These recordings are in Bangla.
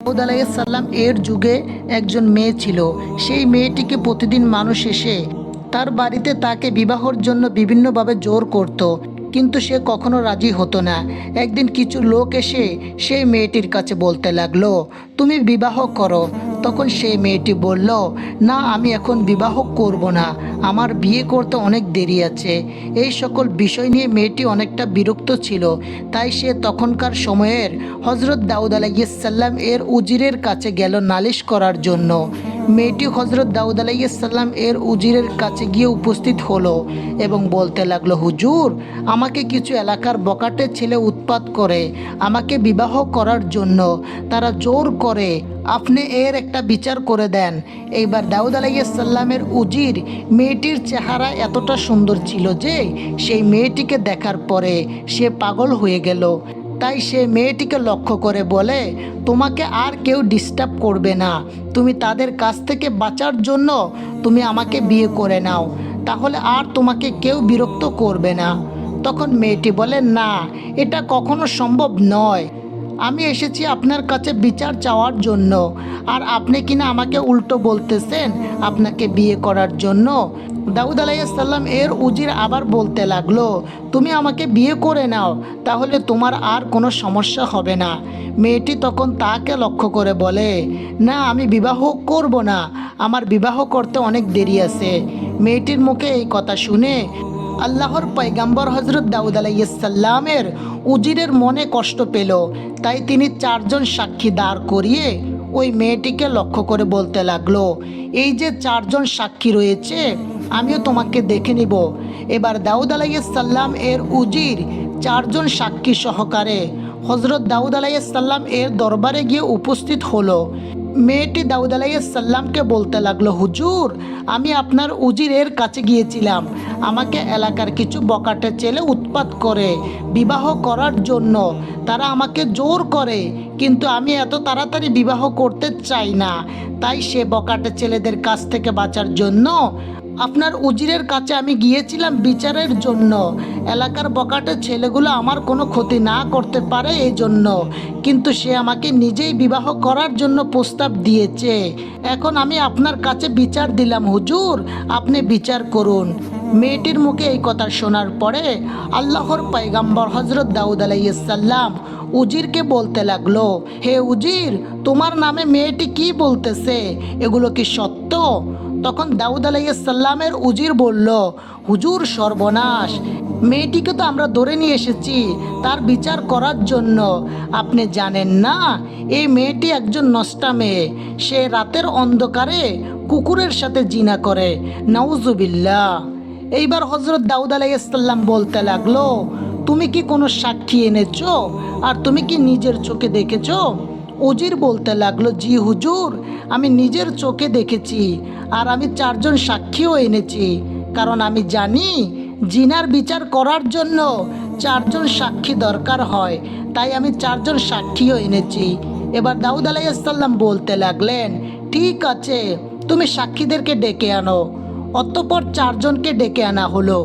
দাউদ আলাইসাল্লাম এর যুগে একজন মেয়ে ছিল। সেই মেয়েটিকে প্রতিদিন মানুষ এসে তার বাড়িতে তাকে বিবাহর জন্য বিভিন্নভাবে জোর করত। কিন্তু সে কখনো রাজি হতো না। একদিন কিছু লোক এসে সেই মেয়েটির কাছে বলতে লাগল, তুমি বিবাহ করো। তখন সেই মেয়েটি বলল, না, আমি এখন বিবাহ করব না। আমার বিয়ে করতে অনেক দেরি আছে। এই সকল বিষয় নিয়ে মেয়েটি অনেকটা বিরক্ত ছিল। তাই সে তখনকার সময়ের হজরত দাউদ আলাইসাল্লাম এর উজিরের কাছে গেল নালিশ করার জন্য। মেয়েটি হজরত দাউদ আলাইসাল্লাম এর উজিরের কাছে গিয়ে উপস্থিত হলো এবং বলতে লাগল, হুজুর, আমাকে কিছু এলাকার বকাটে ছেলে উৎপাত করে, আমাকে বিবাহ করার জন্য তারা জোর করে, আপনি এর একটা বিচার করে দেন। এইবার দাউদ আলাইসাল্লামের উজির মেয়েটির চেহারা এতটা সুন্দর ছিল যে সেই মেয়েটিকে দেখার পরে সে পাগল হয়ে গেল। তাই সে মেয়েটিকে লক্ষ্য করে বলে, তোমাকে আর কেউ ডিস্টার্ব করবে না। তুমি তাদের কাছ থেকে বাঁচার জন্য তুমি আমাকে বিয়ে করে নাও। তাহলে আর তোমাকে কেউ বিরক্ত করবে না। তখন মেয়েটি বলে, না, এটা কখনো সম্ভব নয়। আমি এসেছি আপনার কাছে বিচার চাওয়ার জন্য। আর আপনি কিনা আমাকে উল্টো বলতেছেন আপনাকে বিয়ে করার জন্য। দাউদ আলাইসাল্লাম এর উজির আবার বলতে লাগল, তুমি আমাকে বিয়ে করে নাও, তাহলে তোমার আর কোনো সমস্যা হবে না। মেয়েটি তখন তাকে লক্ষ্য করে বলে, না, আমি বিবাহ করব না, আমার বিবাহ করতে অনেক দেরি আছে। মেয়েটির মুখে এই কথা শুনে আল্লাহর পয়গাম্বর হজরত দাউদ আলাইসাল্লামের উজিরের মনে কষ্ট পেল। তাই তিনি চারজন সাক্ষী দাঁড় করিয়ে ওই মেয়েটিকে লক্ষ্য করে বলতে লাগল, এই যে চারজন সাক্ষী রয়েছে, আমিও তোমাকে দেখে নিব। এবার দাউদ আলাইসাল্লাম এর উজির চারজন সাক্ষী সহকারে হজরত দাউদ আলাইসাল্লাম এর দরবারে গিয়ে উপস্থিত হলো। মেয়েটি দাউদ আলাইসাল্লামকে বলতে লাগল, হুজুর, আমি আপনার উজিরের কাছে গিয়েছিলাম। আমাকে এলাকার কিছু বকাটে ছেলে উৎপাত করে, বিবাহ করার জন্য। তারা আমাকে জোর করে, কিন্তু আমি এত তাড়াতাড়ি বিবাহ করতে চাই না। তাই সে বকাটে ছেলেদের কাছ থেকে বাঁচার জন্য আপনার উজিরের কাছে আমি গিয়েছিলাম বিচারের জন্য। এলাকার বকাটে ছেলেগুলো আমার কোনো ক্ষতি না করতে পারে এই জন্য কিন্তু সে আমাকে নিজেই বিবাহ করার জন্য প্রস্তাব দিয়েছে। এখন আমি আপনার কাছে বিচার দিলাম, হুজুর। আপনি বিচার করুন। মেয়েটির মুখে এই কথা শোনার পরে আল্লাহর পয়গাম্বর হজরত দাউদ আলাইসাল্লাম উজিরকে বলতে লাগল, হে উজির, তোমার নামে মেয়েটি কি বলতেছে? এগুলো কি সত্য? তখন দাউদ আলাইসাল্লামের উজির বলল, হুজুর সর্বনাশ, মেয়েটিকে তো আমরা ধরে নিয়ে এসেছি তার বিচার করার জন্য। আপনি জানেন না, এই মেয়েটি একজন নষ্টা মেয়ে। সে রাতের অন্ধকারে কুকুরের সাথে জিনা করে। নাউজুবিল্লা এইবার হজরত দাউদ আলাইসাল্লাম বলতে লাগল, তুমি কি কোনো সাক্ষী এনেছো? আর তুমি কি নিজের চোখে দেখেছ? উজির বলতে লাগল, জি হুজুর, আমি নিজের চোখে দেখেছি আর আমি চারজন সাক্ষীও এনেছি। কারণ আমি জানি জিনার বিচার করার জন্য চারজন সাক্ষী দরকার হয়, তাই আমি চারজন সাক্ষীও এনেছি। এবার দাউদ আলাইসাল্লাম বলতে লাগলেন, ঠিক আছে, তুমি সাক্ষীদেরকে ডেকে আনো। অতঃপর চারজনকে ডেকে আনা হলো।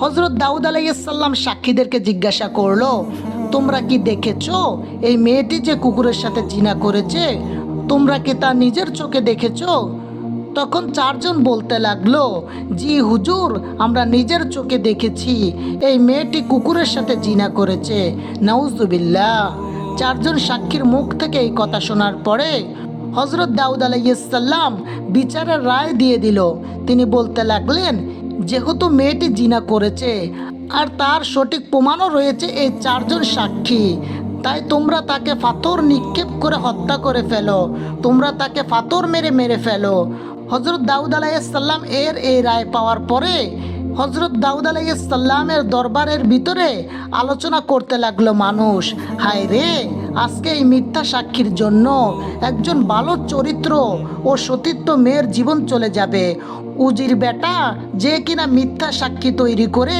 হজরত দাউদ আলাইসাল্লাম সাক্ষীদেরকে জিজ্ঞাসা করল তোমরা কি দেখেছ? এই মেয়েটি যে কুকুরের সাথে জিনা করেছে, তোমরা কি তা নিজের চোখে দেখেছ? তখন চারজন বলতে লাগল, জি হুজুর, আমরা নিজের চোখে দেখেছি। এই মেয়েটি কুকুরের সাথে জিনা করেছে। নাউজুবিল্লাহ। চারজন সাক্ষীর মুখ থেকে এই কথা শোনার পরে হজরত দাউদ আলাইসাল্লাম বিচারের রায় দিয়ে দিল। তিনি বলতে লাগলেন, যেহেতু মেয়েটি জিনা করেছে আর তার সঠিক প্রমাণও রয়েছে এই চারজন সাক্ষী। তাই তোমরা তাকে পাথর নিক্ষেপ করে হত্যা করে ফেলো। তোমরা তাকে পাথর মেরে মেরে ফেলো। হজরত দাউদ আলাইসাল্লাম এর এই রায় পাওয়ার পরে হজরত দাউদ আলাইসাল্লামের দরবারের ভিতরে আলোচনা করতে লাগল মানুষ। হায় রে, আজকে এই মিথ্যা সাক্ষীর জন্য একজন ভালো চরিত্র ও সতীত্ব মেয়ের জীবন চলে যাবে। উজির বেটা যে কিনা মিথ্যা সাক্ষী তৈরি করে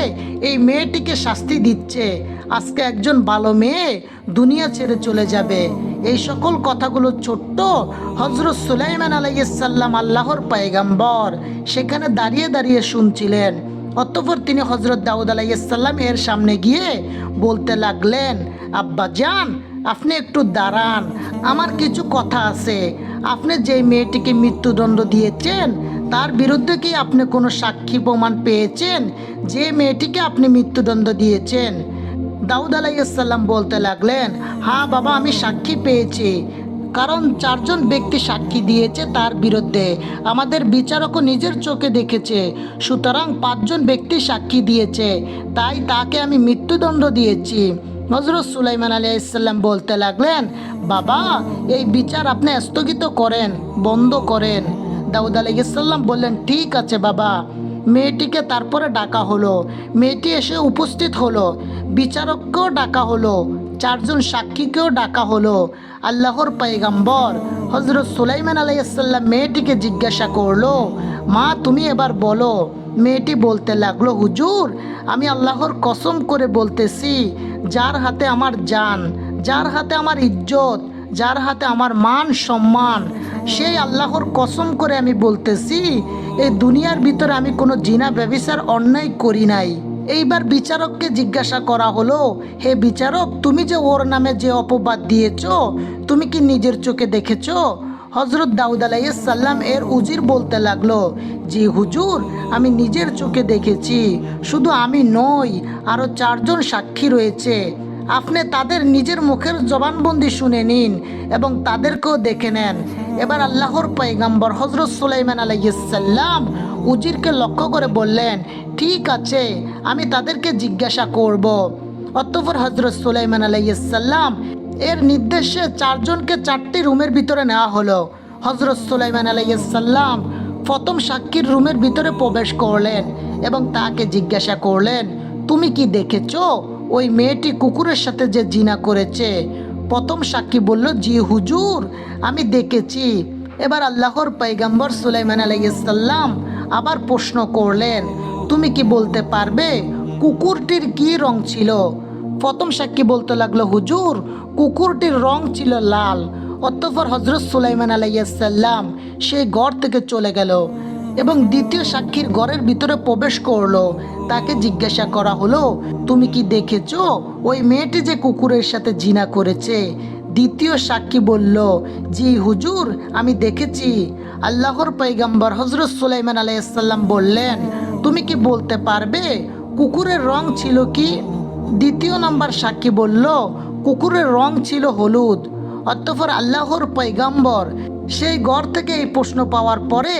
এই মেয়েটিকে শাস্তি দিচ্ছে। আজকে একজন ভালো মেয়ে দুনিয়া ছেড়ে চলে যাবে। এই সকল কথাগুলো ছোট্ট হজরত সুলাইমান আলাইসাল্লাম আল্লাহর পায়গাম্বর সেখানে দাঁড়িয়ে দাঁড়িয়ে শুনছিলেন। অতঃপর তিনি হজরত দাউদ আলাইসাল্লাম এর সামনে গিয়ে বলতে লাগলেন, আব্বা যান আপনি একটু দাঁড়ান, আমার কিছু কথা আছে। আপনি যে মেয়েটিকে মৃত্যুদণ্ড দিয়েছেন, তার বিরুদ্ধে কি আপনি কোনো সাক্ষী প্রমাণ পেয়েছেন? যে মেয়েটিকে আপনি মৃত্যুদণ্ড দিয়েছেন। দাউদ আলাইসাল্লাম বলতে লাগলেন হ্যাঁ বাবা, আমি সাক্ষী পেয়েছি। কারণ চারজন ব্যক্তি সাক্ষী দিয়েছে তার বিরুদ্ধে। আমাদের বিচারকও নিজের চোখে দেখেছে। সুতরাং পাঁচজন ব্যক্তি সাক্ষী দিয়েছে। তাই তাকে আমি মৃত্যুদণ্ড দিয়েছি। হজরত সুলাইমান আলী ইসাল্লাম বলতে লাগলেন, বাবা, এই বিচার আপনি স্থগিত করেন, বন্ধ করেন। দাউদ আলাইসাল্লাম বললেন, ঠিক আছে বাবা। মেয়েটিকে তারপরে ডাকা হলো। মেয়েটি এসে উপস্থিত হলো। বিচারককেও ডাকা হলো। চারজন সাক্ষীকেও ডাকা হলো। আল্লাহর পাইগাম্বর হজরত সুলাইমান আলাইসাল্লাম মেয়েটিকে জিজ্ঞাসা করল, মা, তুমি এবার বলো মেয়েটি বলতে লাগল, হুজুর, আমি আল্লাহর কসম করে বলতেছি, যার হাতে আমার জান, যার হাতে আমার ইজ্জত, যার হাতে আমার মান সম্মান, সেই আল্লাহর কসম করে আমি বলতেছি, এই দুনিয়ার ভিতরে আমি কোনো জিনা, ব্যবিচার, অন্যায় করি নাই। এইবার বিচারককে জিজ্ঞাসা করা হলো, হে বিচারক, তুমি যে ওর নামে যে অপবাদ দিয়েছ, তুমি কি নিজের চোখে দেখেছ? হজরত দাউদ আলাইসাল্লাম এর উজির বলতে লাগল, জি হুজুর, আমি নিজের চোখে দেখেছি। শুধু আমি নই আরও চারজন সাক্ষী রয়েছে। আপনি তাদের নিজের মুখের জবানবন্দি শুনে নিন এবং তাদেরকেও দেখে নেন। এবার আল্লাহর পয়গাম্বর হজরত সুলাইমান আলাইসাল্লাম উজিরকে লক্ষ্য করে বললেন, ঠিক আছে, আমি তাদেরকে জিজ্ঞাসা করব। অতঃপর হজরত সুলাইমান আলাইসাল্লাম এর নির্দেশে চারজনকে চারটি রুমের ভিতরে নেওয়া হলো। হজরত সুলাইমান আলাইসাল্লাম প্রথম সাক্ষীর রুমের ভিতরে প্রবেশ করলেন এবং তাকে জিজ্ঞাসা করলেন, তুমি কি দেখেছ? ওই মেয়েটি কুকুরের সাথে যে জিনা করেছে? প্রথম সাক্ষী বলল, জি হুজুর, আমি দেখেছি। এবার আল্লাহর পৈগম্বর সুলাইমান আলাইসাল্লাম আবার প্রশ্ন করলেন, তুমি কি বলতে পারবে কুকুরটির কি রং ছিল? প্রথম সাক্ষী বলতে লাগল, হুজুর, কুকুরটির রং ছিল লাল। অতঃপর হজরত সুলাইমান আলাইসাল্লাম সেই ঘর থেকে চলে গেল এবং দ্বিতীয় সাক্ষীর ঘরের ভিতরে প্রবেশ করল। তাকে জিজ্ঞাসা করা হলো, তুমি কি দেখেছ? ওই মেয়েটি যে কুকুরের সাথে জিনা করেছে। দ্বিতীয় সাক্ষী বলল, জি হুজুর, আমি দেখেছি। আল্লাহর পৈগম্বর হজরত সুলাইমান আলাইসাল্লাম বললেন, তুমি কি বলতে পারবে? কুকুরের রং ছিল কি? দ্বিতীয় নাম্বার সাক্ষী বলল, কুকুরের রং ছিল হলুদ। অতঃপর আল্লাহর পৈগম্বর সেই ঘর থেকে এই প্রশ্ন পাওয়ার পরে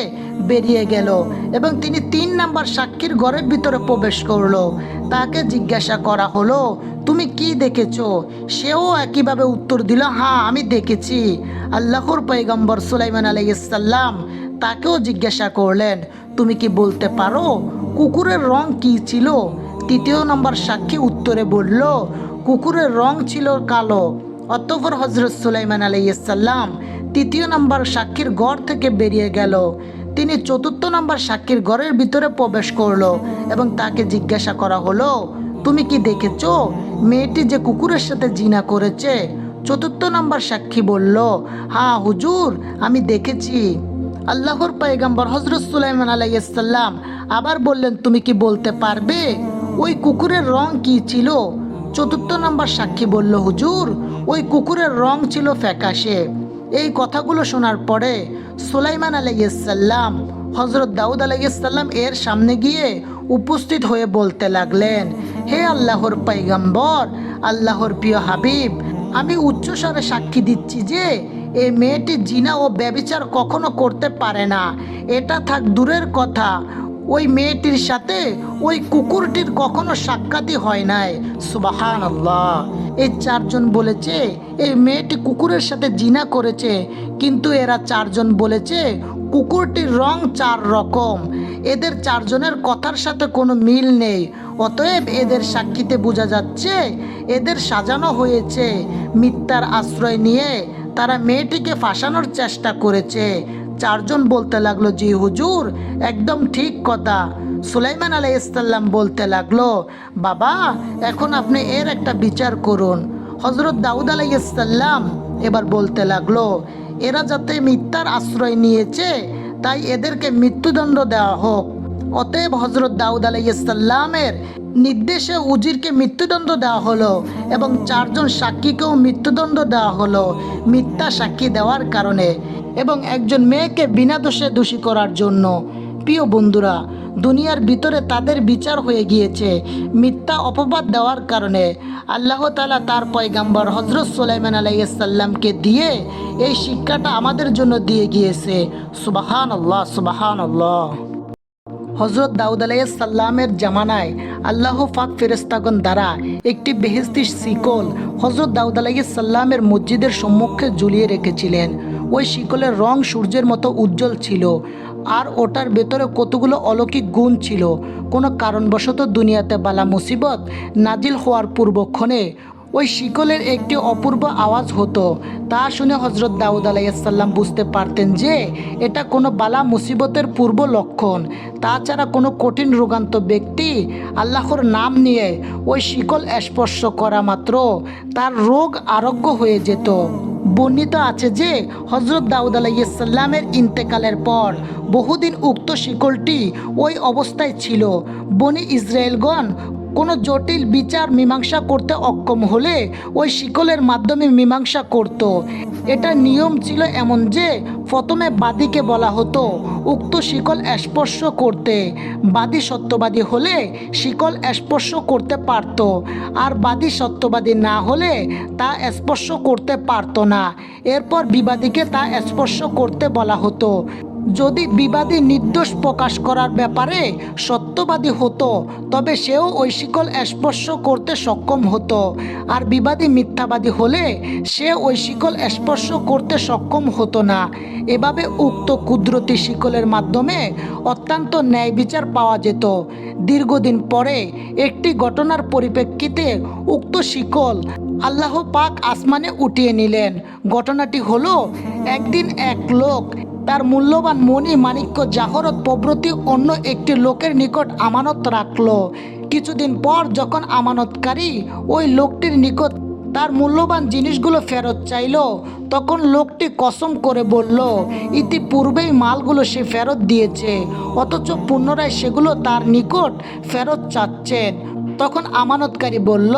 বেরিয়ে গেল এবং তিনি তিন নাম্বার সাক্ষীর ঘরের ভিতরে প্রবেশ করল। তাকে জিজ্ঞাসা করা হলো, তুমি কি দেখেছ? সেও একইভাবে উত্তর দিল হ্যাঁ আমি দেখেছি। আল্লাহর পৈগম্বর সুলাইমান আলাইসাল্লাম তাকেও জিজ্ঞাসা করলেন, তুমি কি বলতে পারো কুকুরের রং কি ছিল? তৃতীয় নম্বর সাক্ষী উত্তরে বলল, কুকুরের রং ছিল কালো। অতঃপর হজরত সুলাইমান আলাইসাল্লাম তৃতীয় নম্বর সাক্ষীর ঘর থেকে বেরিয়ে গেল। তিনি চতুর্থ নম্বর সাক্ষীর ঘরের ভিতরে প্রবেশ করল এবং তাকে জিজ্ঞাসা করা হলো, তুমি কি দেখেছ? মেয়েটি যে কুকুরের সাথে জিনা করেছে? চতুর্থ নম্বর সাক্ষী বলল হ্যাঁ হুজুর, আমি দেখেছি। আল্লাহর পায়গাম্বর হজরত সুলাইমান আলাইসাল্লাম আবার বললেন, তুমি কি বলতে পারবে? ওই কুকুরের রং কি ছিল? চতুর্থ নম্বর সাক্ষী বলল, হুজুর, ওই কুকুরের রং ছিল ফ্যাকাশে। এই কথাগুলো শোনার পরে সুলাইমান আলাইসাল্লাম হজরত দাউদ আলাইসাল্লাম এর সামনে গিয়ে উপস্থিত হয়ে বলতে লাগলেন, হে আল্লাহর পাইগাম্বর আল্লাহর প্রিয় হাবিব, আমি উচ্চস্বরে সাক্ষী দিচ্ছি যে এই মেয়েটি জিনা ও ব্যবিচার কখনো করতে পারে না। এটা থাক দূরের কথা। ওই মেয়েটির সাথে ওই কুকুরটির কখনো সাক্ষাৎই হয় নাই। সুবাহান আল্লাহ এই চারজন বলেছে, এই মেয়েটি কুকুরের সাথে জিনা করেছে, কিন্তু এরা চারজন বলেছে, কুকুরটির রং চার রকম। এদের চারজনের কথার সাথে কোনো মিল নেই। অতএব এদের সাক্ষীতে বোঝা যাচ্ছে, এদের সাজানো হয়েছে। মিথ্যার আশ্রয় নিয়ে তারা মেয়েটিকে ফাঁসানোর চেষ্টা করেছে। চারজন বলতে লাগল, জি হুজুর, একদম ঠিক কথা। সুলাইমান আলাই ইসাল্লাম বলতে লাগল, বাবা, এখন আপনি এর একটা বিচার করুন। হজরত দাউদ আলাই ইসাল্লাম এবার বলতে লাগল, এরা যাতে মিথ্যার আশ্রয় নিয়েছে, তাই এদেরকে মৃত্যুদণ্ড দেওয়া হোক। অতএব হজরত দাউদ আলাইসাল্লামের নির্দেশে উজিরকে মৃত্যুদণ্ড দেওয়া হলো এবং চারজন সাক্ষীকেও মৃত্যুদণ্ড দেওয়া হলো, মিথ্যা সাক্ষী দেওয়ার কারণে এবং একজন মেয়েকে বিনা দোষে দোষী করার জন্য। প্রিয় বন্ধুরা, দুনিয়ার ভিতরে তাদের বিচার হয়ে গিয়েছে, মিথ্যা অপবাদ দেওয়ার কারণে। আল্লাহ তালা তার পয়গাম্বর হজরত সোলাইমান আলাইসাল্লামকে দিয়ে এই শিক্ষাটা আমাদের জন্য দিয়ে গিয়েছে। সুবাহান আল্লাহ সুবাহান আল্লাহ হজরত দাউদ আলাইসাল্লামের জামানায় আল্লাহ ফাক ফেরেস্তাগণ দ্বারা একটি বেহেস্তি শিকল হজরত দাউদ আলাইসাল্লামের মসজিদের সম্মুখে ঝুলিয়ে রেখেছিলেন। ওই শিকলের রং সূর্যের মতো উজ্জ্বল ছিল আর ওটার ভেতরে কতগুলো অলৌকিক গুণ ছিল। কোনো কারণবশত দুনিয়াতে বালা মুসিবত নাজিল হওয়ার পূর্বক্ষণে ওই শিকলের একটি অপূর্ব আওয়াজ হতো। তা শুনে হজরত দাউদ আলাইসাল্লাম বুঝতে পারতেন যে এটা কোনো বালা মুসিবতের পূর্ব লক্ষণ। তাছাড়া কোনো কঠিন রোগান্ত ব্যক্তি আল্লাহর নাম নিয়ে ওই শিকল স্পর্শ করা মাত্র তার রোগ আরোগ্য হয়ে যেত। বর্ণিত আছে যে হজরত দাউদ আলাইসাল্লামের ইন্তেকালের পর বহুদিন উক্ত শিকলটি ওই অবস্থায় ছিল। বনি ইসরায়েলগণ কোনো জটিল বিচার মীমাংসা করতে অক্ষম হলে ওই শিকলের মাধ্যমে মীমাংসা করত। এটা নিয়ম ছিল এমন যে, প্রথমে বাদীকে বলা হতো, উক্ত শিকল স্পর্শ করতে। বাদী সত্যবাদী হলে শিকল স্পর্শ করতে পারত, আর বাদী সত্যবাদী না হলে তা স্পর্শ করতে পারত না। এরপর বিবাদীকে তা স্পর্শ করতে বলা হতো। যদি বিবাদী নির্দোষ প্রকাশ করার ব্যাপারে সত্যবাদী হতো, তবে সেও ওই শিকল স্পর্শ করতে সক্ষম হতো। আর বিবাদী মিথ্যাবাদী হলে সে ওই শিকল স্পর্শ করতে সক্ষম হতো না। এভাবে উক্ত কুদরতি শিকলের মাধ্যমে অত্যন্ত ন্যায় বিচার পাওয়া যেত। দীর্ঘদিন পরে একটি ঘটনার পরিপ্রেক্ষিতে উক্ত শিকল আল্লাহ পাক আসমানে উঠিয়ে নিলেন। ঘটনাটি হলো, একদিন এক লোক তার মূল্যবান মণি মাণিক্য জাহরত প্রভৃতি অন্য একটি লোকের নিকট আমানত রাখল। কিছুদিন পর যখন আমানতকারী ওই লোকটির নিকট তার মূল্যবান জিনিসগুলো ফেরত চাইলো, তখন লোকটি কসম করে বলল, ইতিপূর্বেই মালগুলো সে ফেরত দিয়েছে, অথচ পুনরায় সেগুলো তার নিকট ফেরত চাচ্ছেন। তখন আমানতকারী বলল,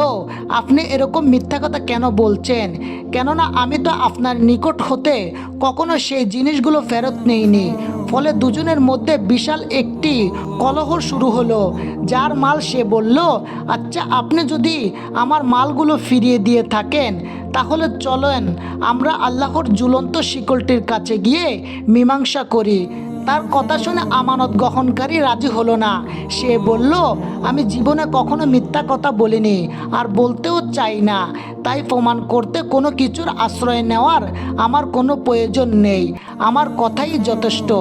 আপনি এরকম মিথ্যা কথা কেন বলছেন? কেননা আমি তো আপনার নিকট হতে কখনো সেই জিনিসগুলো ফেরত নেইনি। ফলে দুজনের মধ্যে বিশাল একটি কলহ শুরু হলো, যার মাল সে বলল আচ্ছা আপনি যদি আমার মালগুলো ফিরিয়ে দিয়ে থাকেন, তাহলে চলেন, আমরা আল্লাহর ঝুলন্ত শিকলটির কাছে গিয়ে মীমাংসা করি। তার কথা শুনে আমানত গ্রহণকারী রাজি হলো না। সে বলল, আমি জীবনে কখনো মিথ্যা কথা বলিনি আর বলতেও চাই না। তাই প্রমাণ করতে কোনো কিছুর আশ্রয় নেওয়ার আমার কোনো প্রয়োজন নেই। আমার কথাই যথেষ্ট।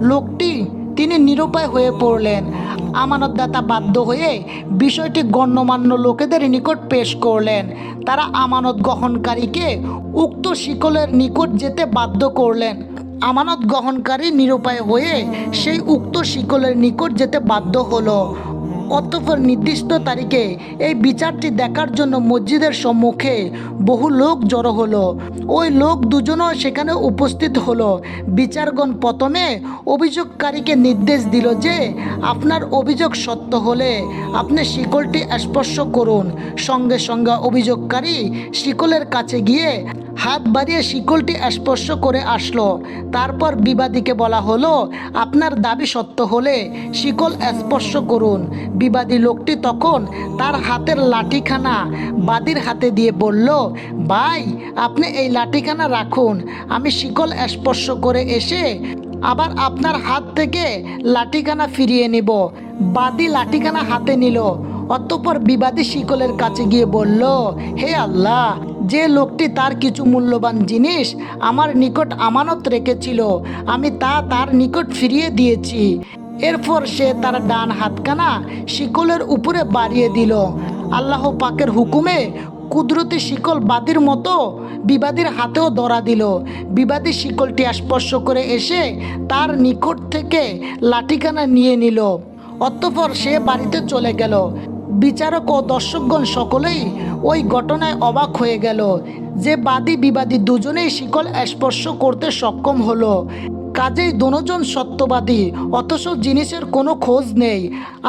লোকটি, তিনি নিরুপায় হয়ে পড়লেন। আমানতদাতা বাধ্য হয়ে বিষয়টি গণ্যমান্য লোকেদের নিকট পেশ করলেন। তারা আমানত গ্রহণকারীকে উক্ত শিকলের নিকট যেতে বাধ্য করলেন। আমানত গ্রহণকারী নিরুপায় হয়ে সেই উক্ত শিকলের নিকট যেতে বাধ্য হলো। অতঃপর নির্দিষ্ট তারিখে এই বিচারটি দেখার জন্য মসজিদের সম্মুখে বহু লোক জড়ো হলো। ওই লোক দুজনও সেখানে উপস্থিত হলো। বিচারগণ প্রথমে অভিযোগকারীকে নির্দেশ দিল যে, আপনার অভিযোগ সত্য হলে আপনি শিকলটি স্পর্শ করুন। সঙ্গে সঙ্গে অভিযোগকারী শিকলের কাছে গিয়ে হাত বাড়িয়ে শিকলটি স্পর্শ করে আসলো। তারপর বিবাদীকে বলা হলো, আপনার দাবি সত্য হলে শিকল স্পর্শ করুন। বিবাদী লোকটি তখন তার হাতের লাঠিখানা বাদীর হাতে দিয়ে বলল, ভাই, আপনি এই লাঠিখানা রাখুন। আমি শিকল স্পর্শ করে এসে আবার আপনার হাত থেকে লাঠিখানা ফিরিয়ে নিব। বাদী লাঠিখানা হাতে নিল। অতঃপর বিবাদী শিকলের কাছে গিয়ে বলল, হে আল্লাহ, যে লোকটি তার কিছু মূল্যবান জিনিস আমার নিকট আমানত রেখেছিল, আমি তা তার নিকট ফিরিয়ে দিয়েছি। এরপর সে তার ডান হাতখানা শিকলের উপরে বাড়িয়ে দিল। আল্লাহ পাকের হুকুমে কুদরতি শিকল বাদির মতো বিবাদীর হাতেও ধরা দিল। বিবাদী শিকলটি স্পর্শ করে এসে তার নিকট থেকে লাঠিখানা নিয়ে নিল। অতঃপর সে বাড়িতে চলে গেল। বিচারক ও দর্শকগণ সকলেই ওই ঘটনায় অবাক হয়ে গেল যে বাদী বিবাদী দুজনেই শিকল স্পর্শ করতে সক্ষম হলো। কাজেই দোনোজন সত্যবাদী, অথচ জিনিসের কোনো খোঁজ নেই।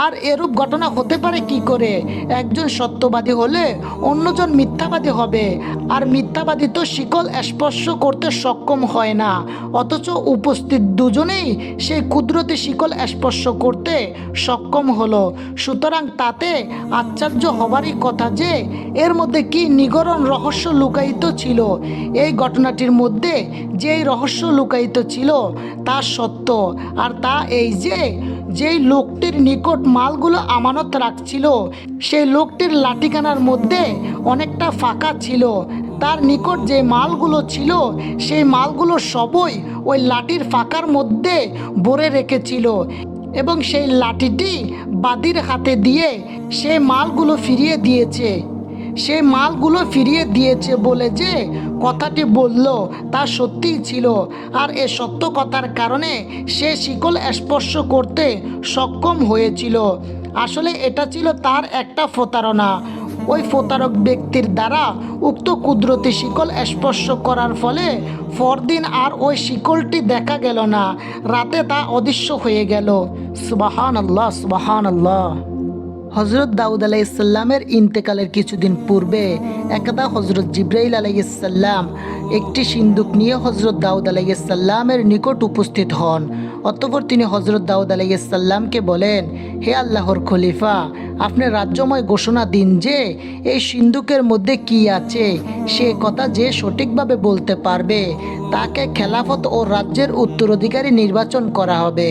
আর এরূপ ঘটনা হতে পারে কি করে? একজন সত্যবাদী হলে অন্যজন মিথ্যাবাদী হবে। আর মিথ্যাবাদী তো শিকল স্পর্শ করতে সক্ষম হয় না, অথচ উপস্থিত দুজনেই সেই কুদরতি শিকল স্পর্শ করতে সক্ষম হলো। সুতরাং তাতে আশ্চর্য হবারই কথা যে, এর মধ্যে কি নিগরণ রহস্য লুকায়িত ছিল? এই ঘটনাটির মধ্যে যেই রহস্য লুকায়িত ছিল তা সত্য। আর তা এই যে, যেই লোকটির নিকট মালগুলো আমানত রাখছিল, সেই লোকটির লাঠিখানার মধ্যে অনেকটা ফাঁকা ছিল। তার নিকট যে মালগুলো ছিল, সেই মালগুলো সবই ওই লাঠির ফাঁকার মধ্যে ভরে রেখেছিল। এবং সেই লাঠিটি বাদির হাতে দিয়ে সে মালগুলো ফিরিয়ে দিয়েছে। সে মালগুলো ফিরিয়ে দিয়েছে বলে যে কথাটি বলল, তা সত্যিই ছিল। আর এ সত্য কথার কারণে সে শিকল স্পর্শ করতে সক্ষম হয়েছিল। আসলে এটা ছিল তার একটা প্রতারণা। ওই প্রতারক ব্যক্তির দ্বারা উক্ত কুদরতি শিকল স্পর্শ করার ফলে পরদিন আর ওই শিকলটি দেখা গেল না। রাতে তা অদৃশ্য হয়ে গেল। সুবাহান আল্লাহ সুবাহান আল্লাহ হজরত দাউদ আলাইসাল্লামের ইন্তেকালের কিছুদিন পূর্বে একদা হজরত জিব্রাইল আলাইসাল্লাম একটি সিন্দুক নিয়ে হজরত দাউদ আলাইসাল্লামের নিকট উপস্থিত হন। অতঃপর তিনি হজরত দাউদ আলাইসাল্লামকে বলেন, হে আল্লাহর খলিফা, আপনি রাজ্যময় ঘোষণা দিন যে এই সিন্দুকের মধ্যে কি আছে। সে কথা যে সঠিকভাবে বলতে পারবে, তাকে খেলাফত ও রাজ্যের উত্তরাধিকারী নির্বাচন করা হবে।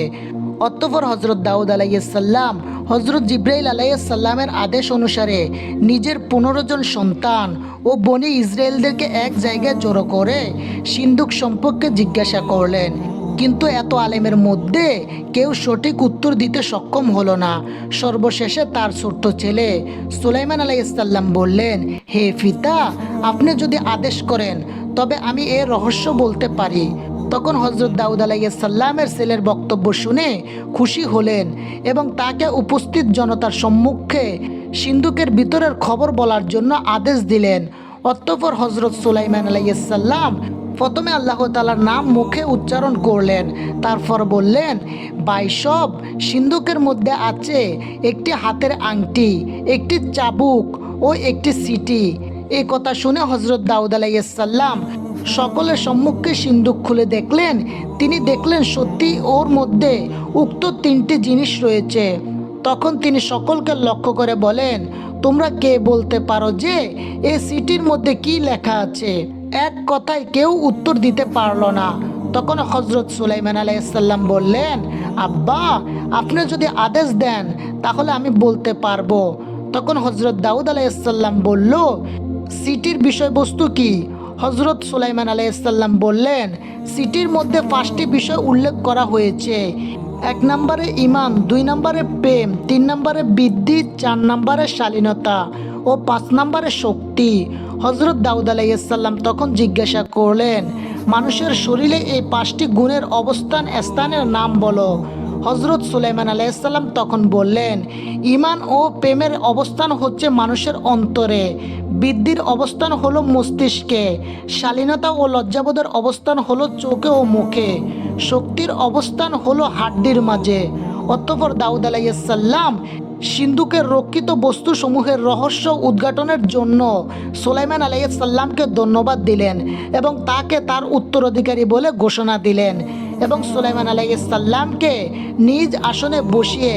অতঃপর হজরত দাউদ আলাইসাল্লাম হজরত জিব্রাইল আলাইসাল্লামের আদেশ অনুসারে নিজের পনেরো জন সন্তান ও বনি ইসরায়েলদেরকে এক জায়গায় জড়ো করে সিন্ধুক সম্পর্কে জিজ্ঞাসা করলেন। কিন্তু এত আলেমের মধ্যে কেউ সঠিক উত্তর দিতে সক্ষম হলো না। সর্বশেষে তার ছোট্ট ছেলে সুলাইমান আলাইসাল্লাম বললেন, হে ফিতা আপনি যদি আদেশ করেন, তবে আমি এর রহস্য বলতে পারি। তখন হজরত দাউদ আলাইসাল্লামের ছেলের বক্তব্য শুনে খুশি হলেন এবং তাকে উপস্থিত জনতার সম্মুখে সিন্ধুকের ভিতরের খবর বলার জন্য আদেশ দিলেন। অতঃপর হজরত সুলাইমান আলাইসাল্লাম প্রথমে আল্লাহ তালার নাম মুখে উচ্চারণ করলেন। তারপর বললেন বাইসব সিন্ধুকের মধ্যে আছে একটি হাতের আংটি, একটি চাবুক ও একটি সিটি। এই কথা শুনে হজরত দাউদ আলাইসাল্লাম সকলের সম্মুখে সিন্ধুক খুলে দেখলেন। তিনি দেখলেন সত্যি ওর মধ্যে উক্ত তিনটি জিনিস রয়েছে। তখন তিনি সকলকে লক্ষ্য করে বলেন, তোমরা কে বলতে পারো যে এই সিটির মধ্যে কি লেখা আছে? এক কথায় কেউ উত্তর দিতে পারল না। তখন হজরত সুলাইমান আলাইসাল্লাম বললেন, আব্বা, আপনি যদি আদেশ দেন, তাহলে আমি বলতে পারব। তখন হজরত দাউদ আলাইসাল্লাম বলল, সিটির বিষয়বস্তু কি? হজরত সুলাইমান আলাইসাল্লাম বললেন, সিটির মধ্যে পাঁচটি বিষয় উল্লেখ করা হয়েছে। এক নম্বরে ইমান দুই নম্বরে প্রেম, তিন নম্বরে বৃদ্ধি, চার নম্বরে শালীনতা ও পাঁচ নম্বরে শক্তি। হজরত দাউদ আলাইসাল্লাম তখন জিজ্ঞাসা করলেন, মানুষের শরীরে এই পাঁচটি গুণের অবস্থান স্থানের নাম বলো। হজরত সুলাইমান আলাইসাল্লাম তখন বললেন ইমান ও প্রেমের অবস্থান হচ্ছে মানুষের অন্তরে। বৃদ্ধির অবস্থান হলো মস্তিষ্কে। শালীনতা ও লজ্জাবোধের অবস্থান হলো চোখে ও মুখে। শক্তির অবস্থান হলো হাড্ডির মাঝে। অতঃপর দাউদ আলাইসাল্লাম সিন্ধুকের রক্ষিত বস্তুসমূহের রহস্য উদ্ঘাটনের জন্য সোলাইমান আলাইসাল্লামকে ধন্যবাদ দিলেন এবং তাকে তার উত্তরাধিকারী বলে ঘোষণা দিলেন। এবং সুলাইমান আলাইসাল্লামকে নিজ আসনে বসিয়ে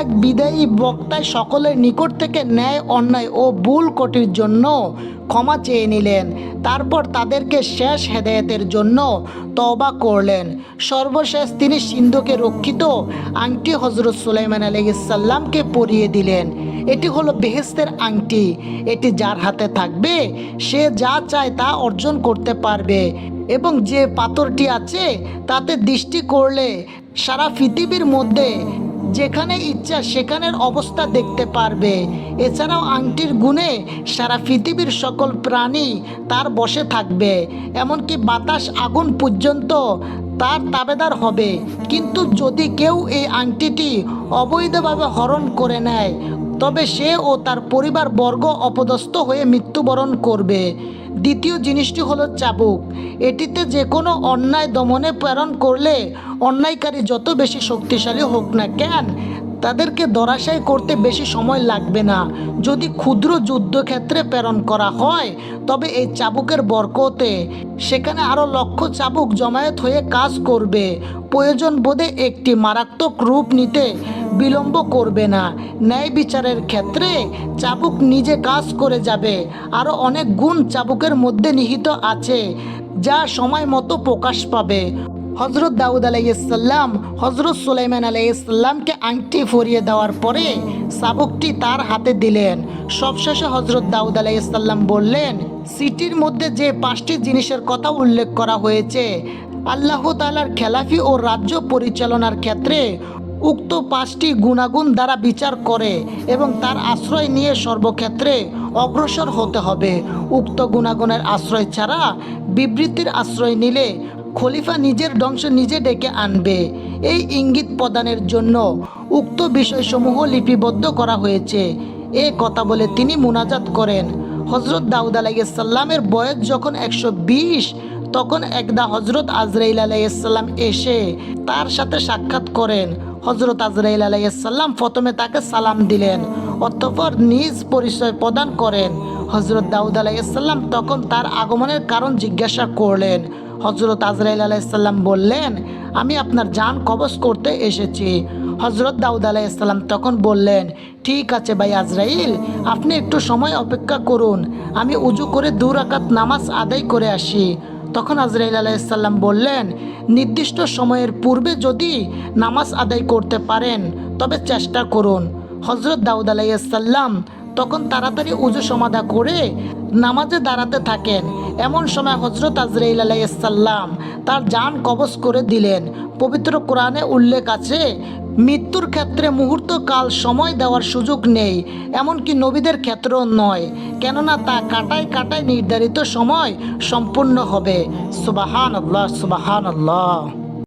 এক বিদায়ী বক্তায় সকলের নিকট থেকে ন্যায়, অন্যায় ও ভুল কটির জন্য ক্ষমা চেয়ে নিলেন। তারপর তাদেরকে শেষ হেদায়েতের জন্য তওবা করলেন। সর্বশেষ তিনি সিন্ধুকে রক্ষিত আংটি হজরত সুলাইমান আলাইসাল্লামকে পরিয়ে দিলেন। এটি হলো বেহেস্তের আংটি। এটি যার হাতে থাকবে, সে যা চায় তা অর্জন করতে পারবে। এবং যে পাথরটি আছে, তাতে দৃষ্টি করলে সারা পৃথিবীর মধ্যে যেখানে ইচ্ছা সেখানের অবস্থা দেখতে পারবে। এছাড়াও আংটির গুণে সারা পৃথিবীর সকল প্রাণী তার বসে থাকবে, এমনকি বাতাস আগুন পর্যন্ত তার তাবেদার হবে। কিন্তু যদি কেউ এই আংটিটি অবৈধভাবে হরণ করে নেয়, তবে সে ও তার পরিবার বর্গ অপদস্থ হয়ে মৃত্যুবরণ করবে। দ্বিতীয় জিনিসটি হলো চাবুক। এটিতে যে কোনো অন্যায় দমনে প্রেরণ করলে অন্যায়কারী যত বেশি শক্তিশালী হোক না কেন তাদেরকে ধরাশায়ী করতে বেশি সময় লাগবে না। যদি ক্ষুদ্র যুদ্ধক্ষেত্রে প্রেরণ করা হয়, তবে এই চাবুকের বরকতে। সেখানে আরও লক্ষ চাবুক জমায়েত হয়ে কাজ করবে। প্রয়োজন বোধে একটি মারাত্মক রূপ নিতে বিলম্ব করবে না। ন্যায় বিচারের ক্ষেত্রে চাবুক নিজে কাজ করে যাবে। আরও অনেক গুণ চাবুকের মধ্যে নিহিত আছে, যা সময় মতো প্রকাশ পাবে। হজরত দাউদ আলাইসাল্লাম হজরত সুলাইমান আলাইসাল্লামকে আংটি ফরিয়ে দেওয়ার পরে চাবুকটি তার হাতে দিলেন। সবশেষে হজরত দাউদ আলাইসাল্লাম বললেন, সিটির মধ্যে যে পাঁচটি জিনিসের কথা উল্লেখ করা হয়েছে, আল্লাহ তালার খেলাফি ও রাজ্য পরিচালনার ক্ষেত্রে উক্ত পাঁচটি গুণাগুণ দ্বারা বিচার করে এবং তার আশ্রয় নিয়ে সর্বক্ষেত্রে অগ্রসর হতে হবে। উক্ত গুণাগুণের আশ্রয় ছাড়া বিবৃতির আশ্রয় নিলে খলিফা নিজের ধ্বংস নিজে ডেকে আনবে। এই ইঙ্গিত প্রদানের জন্য উক্ত বিষয়সমূহ লিপিবদ্ধ করা হয়েছে। এ কথা বলে তিনি মুনাজাত করেন। হজরত দাউদ আলাইসাল্লামের বয়স যখন একশো বিশ, তখন একদা হজরত আজরাইল আলাইসাল্লাম এসে তার সাথে সাক্ষাৎ করেন। হজরত আজরাইল আলাইসাল্লাম প্রথমে তাকে সালাম দিলেন। অতঃপর নিজ পরিচয় প্রদান করেন। হজরত দাউদ আলাইসাল্লাম তখন তার আগমনের কারণ জিজ্ঞাসা করলেন। হজরত আজরাইল আলাইসাল্লাম বললেন, আমি আপনার জান কবজ করতে এসেছি। হজরত দাউদ আলাইসাল্লাম তখন বললেন, ঠিক আছে ভাই আজরাইল, আপনি একটু সময় অপেক্ষা করুন। আমি উজু করে দু রাকাত নামাজ আদায় করে আসি। তখন আজরাইল আলাইসাল্লাম বললেন, নির্দিষ্ট সময়ের পূর্বে যদি নামাজ আদায় করতে পারেন, তবে চেষ্টা করুন। হজরত দাউদ আলাইসাল্লাম তখন তাড়াতাড়ি উজু সমাধা করে নামাজে দাঁড়াতে থাকেন। এমন সময় হজরত আজরাইল আলাইসাল্লাম তার যান কবজ করে দিলেন। পবিত্র কোরআনে উল্লেখ আছে, মৃত্যুর ক্ষেত্রে মুহূর্ত কাল সময় দেওয়ার সুযোগ নেই, এমনকি নবীদের ক্ষেত্রেও নয়, কেননা তা কাটায় কাটায় নির্ধারিত সময় সম্পূর্ণ হবে। সুবাহান আল্লাহ সুবাহান আল্লাহ